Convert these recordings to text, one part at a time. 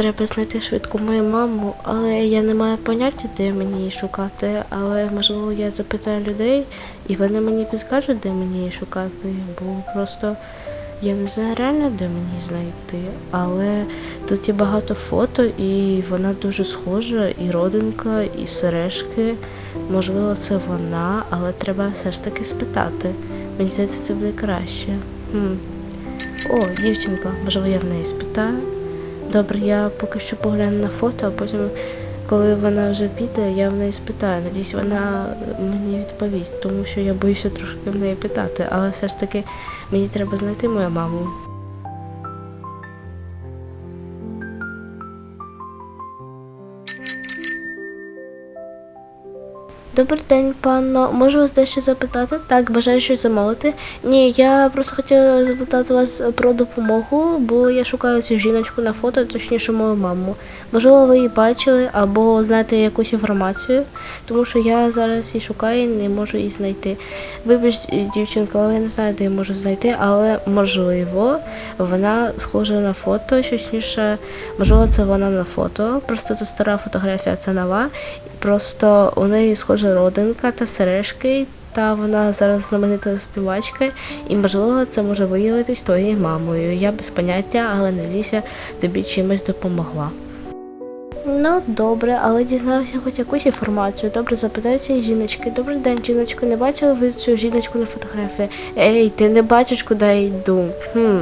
Треба знайти швидко мою маму, але я не маю поняття, де мені її шукати. Але можливо я запитаю людей, і вони мені підскажуть, де мені її шукати, бо просто я не знаю реально, де мені її знайти. Але тут є багато фото, і вона дуже схожа, і родинка, і сережки. Можливо, це вона, але треба все ж таки спитати. Мені здається, це буде краще. Хм. О, дівчинка, можливо, я в неї спитаю. Добре, я поки що погляну на фото, а потім, коли вона вже піде, я в неї спитаю. Надіюсь, вона мені відповість, тому що я боюся трошки в неї питати, але все ж таки мені треба знайти мою маму. Добрий день, панно. Можу вас дещо запитати? Так, бажаю щось замовити. Ні, я просто хотіла запитати вас про допомогу, бо я шукаю цю жіночку на фото, точніше мою маму. Можливо, ви її бачили або знаєте якусь інформацію, тому що я зараз її шукаю і не можу її знайти. Вибач, дівчинка, але я не знаю, де її можу знайти, але можливо, вона схожа на фото, точніше, можливо, це вона на фото. Просто це стара фотографія, це нова. Просто у неї схожа родинка та сережки, та вона зараз знаменита співачка, і можливо це може виявитись твоєю мамою. Я без поняття, але надіюся, тобі чимось допомогла. Ну, добре, але дізнався хоч якусь інформацію. Добре, запитаю цієї жіночки. Добрий день, жіночко, не бачила ви цю жіночку на фотографії? Ей, ти не бачиш, куди я йду. Хм.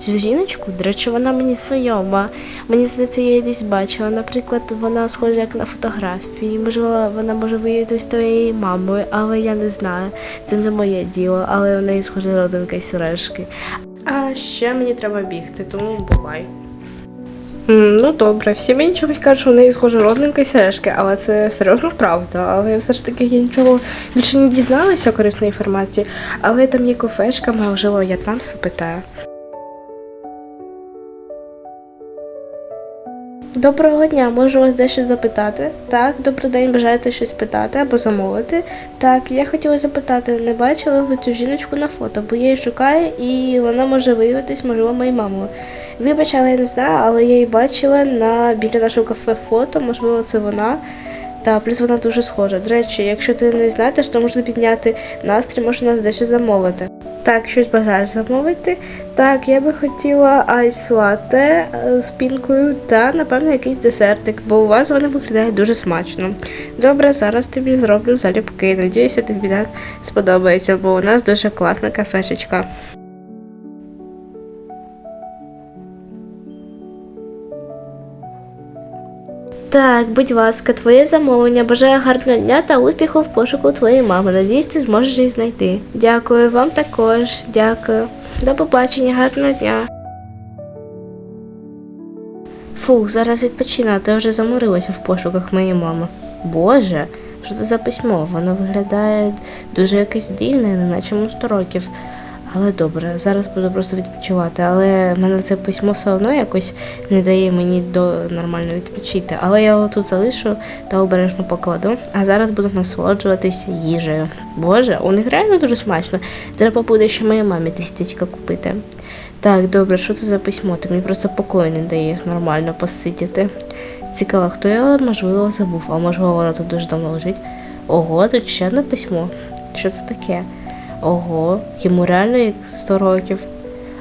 Цю жіночку, до речі, вона мені знайома. Мені здається, я її десь бачила. Наприклад, вона схожа як на фотографії. Можливо, вона може виявитись твоєю мамою, але я не знаю. Це не моє діло, але в неї схожа родинка і сережки. А ще мені треба бігти, тому бувай. Ну добре, всі мені чомусь кажуть, що в неї схожа родинка і сережки, але це серйозно правда. Але все ж таки я нічого більше не дізналася корисної інформації. Але там є кафешка, можливо, я там запитаю. Доброго дня, можу вас дещо запитати? Так, добрий день, бажаєте щось питати або замовити? Так, я хотіла запитати, не бачили ви цю жіночку на фото, бо я її шукаю і вона може виявитись, можливо, моєю мамою. Вибач, але я не знаю, але я її бачила на біля нашого кафе фото, можливо, це вона. Та плюс вона дуже схожа. До речі, якщо ти не знаєш, то можна підняти настрій, можна нас дещо замовити. Так, щось бажаєш замовити? Так, я би хотіла айс латте е, з пінкою та, напевно, якийсь десертик, бо у вас вони виглядають дуже смачно. Добре, зараз тобі зроблю залюбки. Надіюся, тобі сподобається, бо у нас дуже класна кафешечка. Так, будь ласка, твоє замовлення. Бажаю гарного дня та успіху в пошуку твоєї мами. Надіюсь, ти зможеш її знайти. Дякую вам також. Дякую. До побачення, гарного дня. Фух, зараз відпочину, а то вже заморилася в пошуках моєї мами. Боже, що це за письмо? Воно виглядає дуже якесь дивне, йому 100 років. Але добре, зараз буду просто відпочивати. Але мене це письмо все одно якось не дає мені до нормально відпочити. Але я його тут залишу та обережно покладу. А зараз буду насолоджуватися їжею. Боже, у них реально дуже смачно. Треба буде ще моїй мамі тістечка купити. Так, добре, що це за письмо? Ти мені просто покою не даєш нормально посидіти. Цікаво, хто його можливо забув, а можливо воно тут дуже давно лежить. Ого, тут ще одне письмо. Що це таке? Ого, йому реально як 100 років.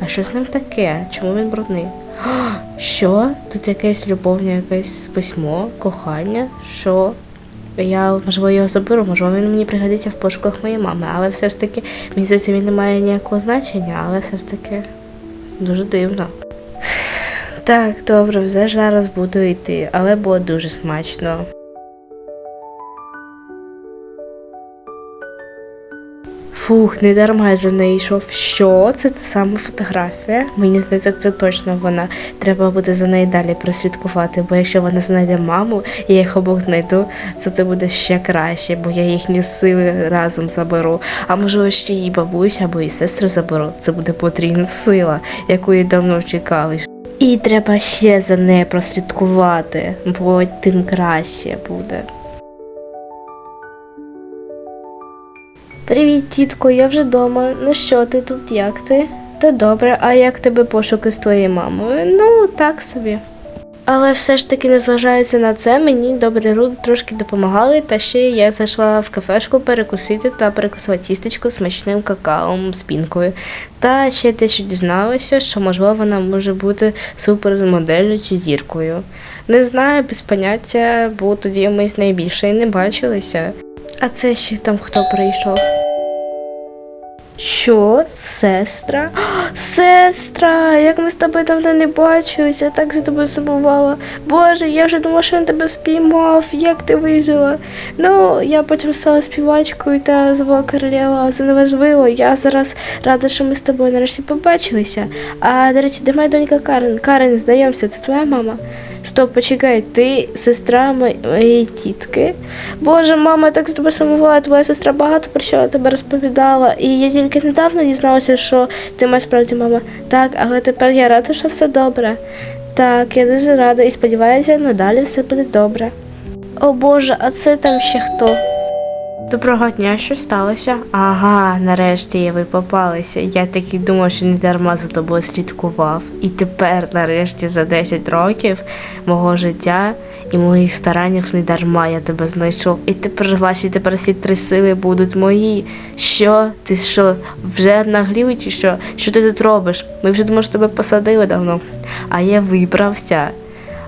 А що з ним таке? Чому він брудний? А, Що? Тут якесь любовне якесь письмо, кохання? Що? Я можливо його заберу, можливо, він мені пригодиться в пошуках моєї мами, але все ж таки, мені він не має ніякого значення, але все ж таки дуже дивно. Так, добре, вже зараз буду йти, але було дуже смачно. Фух, не дарма я за нею йшов. Що? Це та сама фотографія? Мені здається, це точно вона. Треба буде за нею далі прослідкувати, бо якщо вона знайде маму, і я їх обох знайду, то це буде ще краще, бо я їхні сили разом заберу. А можливо, ще її бабуся або її сестру заберу. Це буде потрібна сила, якої давно чекали. І треба ще за нею прослідкувати, бо тим краще буде. Привіт, тітко, я вже вдома. Ну що, ти тут як ти? Та добре, а як тебе пошуки з твоєю мамою? Ну, так собі. Але все ж таки, незважаючи на це, мені добрі люди трошки допомагали, та ще я зайшла в кафешку перекусити та перекусила тістечко смачним какаом з пінкою. Та ще те, що дізналася, що можливо вона може бути супермоделлю чи зіркою. Не знаю, без поняття, бо тоді ми з нею більше і не бачилися. А це ще там хто прийшов? Що? Сестра? Сестра! Як ми з тобою давно не бачилися, я так за тобою забувала. Боже, я вже думала, що він тебе спіймав. Як ти вижила? Ну, я потім стала співачкою та звала королева, це не важливо. Я зараз рада, що ми з тобою нарешті побачилися. А до речі, де моя донька Карен? Карен, знайомся, це твоя мама? Стоп, почекай, ти сестра моєї тітки. Боже, мама, я так з тобою сумувала, твоя сестра багато про що тебе розповідала. І я тільки недавно дізналася, що ти маєш справді мама. Так, але тепер я рада, що все добре. Так, я дуже рада і сподіваюся, надалі все буде добре. О Боже, а це там ще хто? Доброго дня, що сталося? Ага, нарешті ви попалися. Я таки думав, що не дарма за тобою слідкував. І тепер, нарешті, за 10 років мого життя і моїх стараннів не дарма я тебе знайшов. І тепер ваші тепер всі три сили будуть мої. Що? Ти що, вже наглів чи що? Що ти тут робиш? Ми вже думали, що тебе посадили давно. А я вибрався.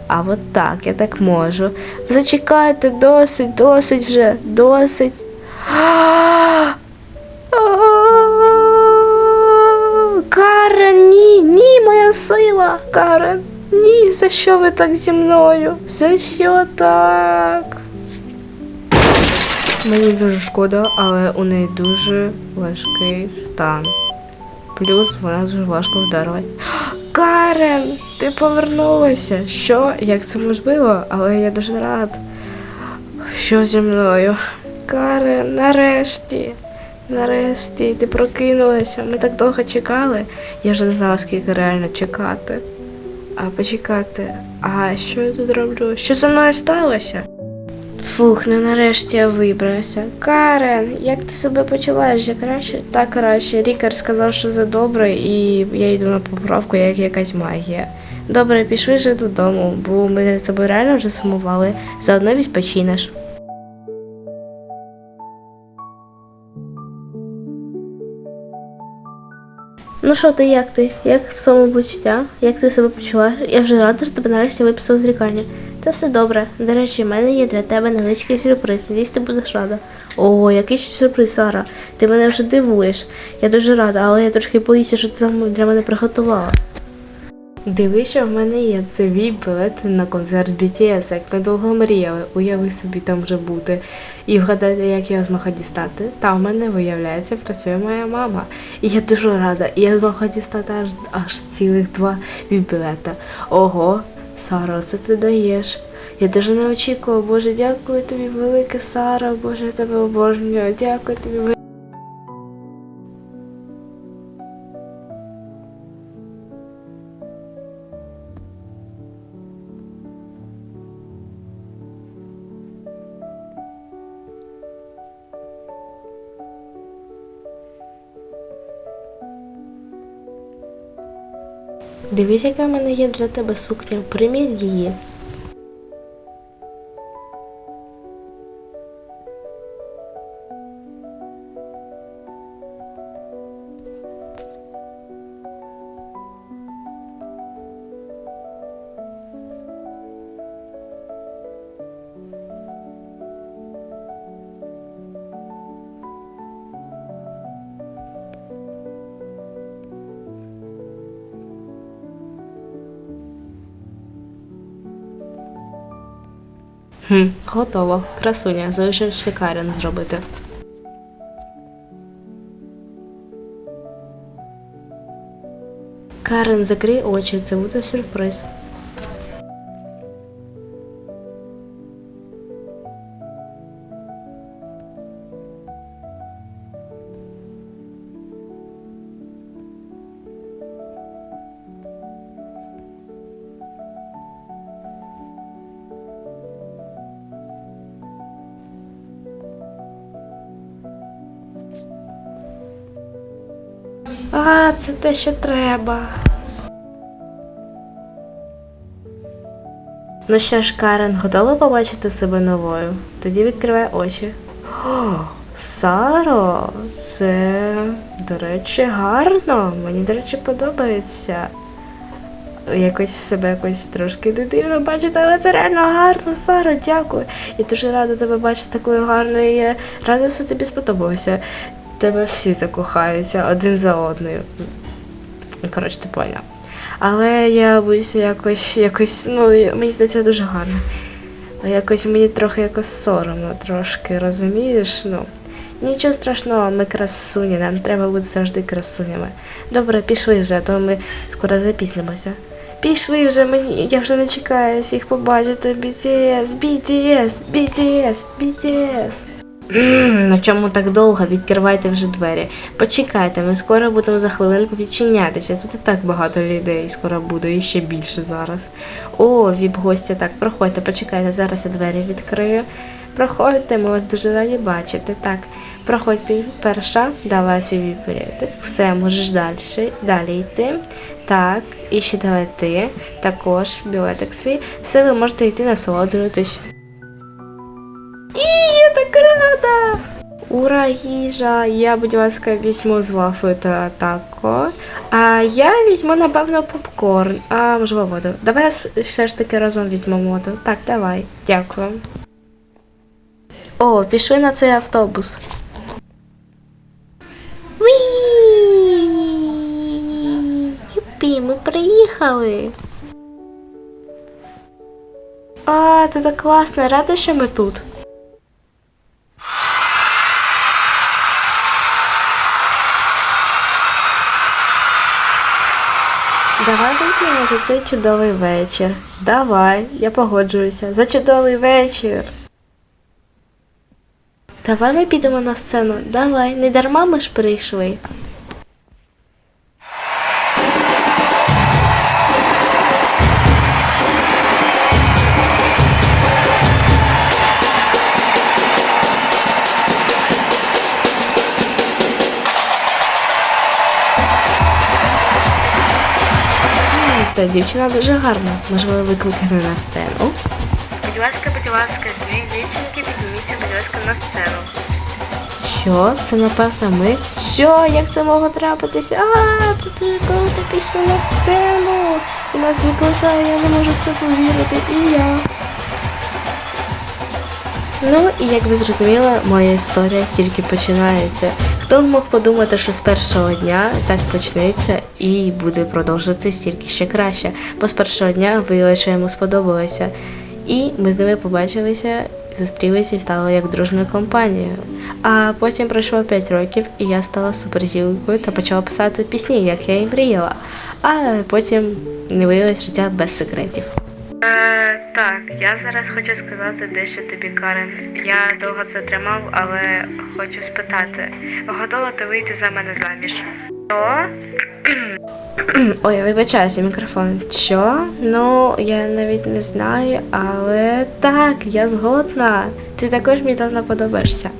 А от так, я так можу. Зачекайте, досить, досить вже, досить. Карен, ні, ні, моя сила. Карен, ні, за що ви так зі мною? За що так? Мені дуже шкода, але у неї дуже важкий стан. Плюс вона дуже важко вдарила. Карен, ти повернулася. Що? Як це можливо? Але я дуже рад. Що зі мною? Карен, нарешті. Нарешті ти прокинулася. Ми так довго чекали. Я вже не знала, скільки реально чекати. А почекати. А що я тут роблю? Що зі мною сталося? Фух, ну нарешті я вибрався. Карен, як ти себе почуваєш? Я краще? Так краще. Рікар сказав, що це добре, і я йду на поправку, як якась магія. Добре, пішли вже додому, бо ми з тобою реально вже сумували. Заодно відпочинеш. Ну що ти, як ти? Як самопочуття? Як ти себе почуваєш? Я вже рада, що тебе нарешті виписав з лікарні. Та все добре. До речі, в мене є для тебе невеличкий сюрприз. Надіюсь, ти будеш рада. О, який ще сюрприз, Сара. Ти мене вже дивуєш. Я дуже рада, але я трошки боюся, що ти там для мене приготувала. Диви, що в мене є. Це мій білет на концерт BTS, як ми довго мріяли. Уяви собі там вже бути. І вгадати, як я змогла дістати. Та в мене, виявляється, працює моя мама. І я дуже рада. І я змогла дістати аж, аж цілих два білета. Ого, Сара, це ти даєш. Я даже не очікувала, Боже, дякую тобі, велике Сара, Боже, я тебе обожнюю, дякую тобі. Дивись, яка в мене є для тебе сукня. Примір її. Хм, готово. Красуня, залишив ще Карен зробити. Карен, закрий очі, це буде сюрприз. А, це те, що треба. Ну що ж, Карен, готова побачити себе новою? Тоді відкривай очі. О, Саро, це, до речі, гарно. Мені, до речі, подобається. Якось себе якось трошки дивно бачити, але це реально гарно, Саро, дякую. Я дуже рада тебе бачити такою гарною. Я рада, що тобі сподобалося. Тебе всі закохаються один за одною. Коротше, ти поняв. Але я боюся якось, якось, ну, мені здається, дуже гарно. Якось мені трохи якось соромно, трошки, розумієш? Ну, нічого страшного, ми красуні, нам треба бути завжди красунями. Добре, пішли вже, а то ми скоро запізнимося. Пішли вже мені, я вже не чекаю їх побачити. BTS, BTS, BTS, BTS. Ну чому так довго? Відкривайте вже двері. Почекайте, ми скоро будемо за хвилинку відчинятися. Тут і так багато людей скоро буде, і ще більше зараз. О, віп-гостя, так, проходьте, почекайте, зараз я двері відкрию. Проходьте, ми вас дуже раді бачити. Так, проходь перша, давай свій віп Все, можеш далі, далі йти. Так, і ще давай ти. Також білетик свій. Все, ви можете йти насолоджуватись. Рада! Ура, їжа! Я, будь ласка, візьму з вафлею та тако. А я візьму, напевно, попкорн, а можливо воду. Давай я все ж таки разом візьмемо воду. Так, давай. Дякую. О, пішли на цей автобус. Юпі, ми приїхали. А, це так класно, рада, що ми тут. За цей чудовий вечір. Давай, я погоджуюся. За чудовий вечір. Давай ми підемо на сцену. Давай, не дарма ми ж прийшли. Та дівчина дуже гарна. Можливо, викликане на сцену. Будь ласка, будь ласка, дві дівчинки підніміться, будь ласка, на сцену. Що? Це напевно ми? Що? Як це могло трапитися? А, тут дуже круто пішли на сцену. І нас викликає, я не можу в це повірити. І я. Ну і як ви зрозуміли, моя історія тільки починається. Хто б мог подумати, що з першого дня так почнеться і буде продовжуватись тільки ще краще. Бо з першого дня виявилося, що йому сподобалося. І ми з ними побачилися, зустрілися і стали як дружною компанією. А потім пройшло 5 років, і я стала суперзілкою та почала писати пісні, як я і мріяла. А потім не виявилось життя без секретів. Так, я зараз хочу сказати дещо тобі, Карен. Я довго це тримав, але хочу спитати, готова ти вийти за мене заміж? Що? Ой, я вибачаюся, мікрофон. Що? Ну, я навіть не знаю, але так, я згодна. Ти також мені давно подобаєшся.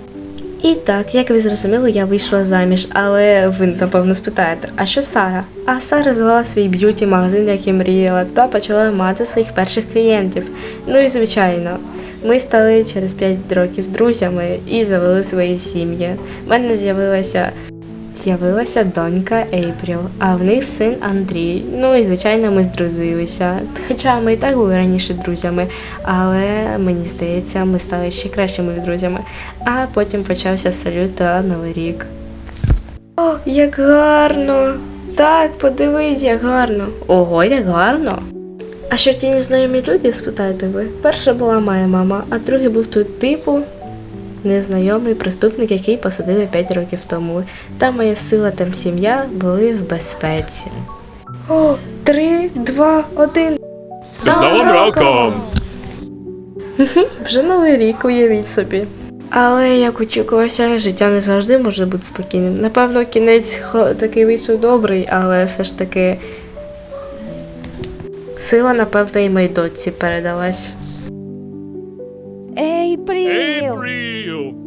І так, як ви зрозуміли, я вийшла заміж, але ви напевно спитаєте, а що Сара? А Сара звела свій б'юті магазин, як і мріяла, та почала мати своїх перших клієнтів. Ну і звичайно, ми стали через 5 років друзями і завели свої сім'ї. У мене з'явилася З'явилася донька Ейпріл, а в них син Андрій. Ну і звичайно, ми здружилися. Хоча ми і так були раніше друзями, але мені здається, ми стали ще кращими друзями. А потім почався салют та Новий рік. О, як гарно! Так, подивись, як гарно. Ого, як гарно. А що ті незнайомі люди, спитаєте ви? Перша була моя мама, а другий був тут типу незнайомий преступник, який посадили 5 років тому. Та моя сила та сім'я були в безпеці. О, три, два, один. З Новим роком! Вже новий рік, уявіть собі. Але як очікувалося, життя не завжди може бути спокійним. Напевно, кінець такий вийшов добрий, але все ж таки сила, напевно, і моїй дочці передалась. April. April.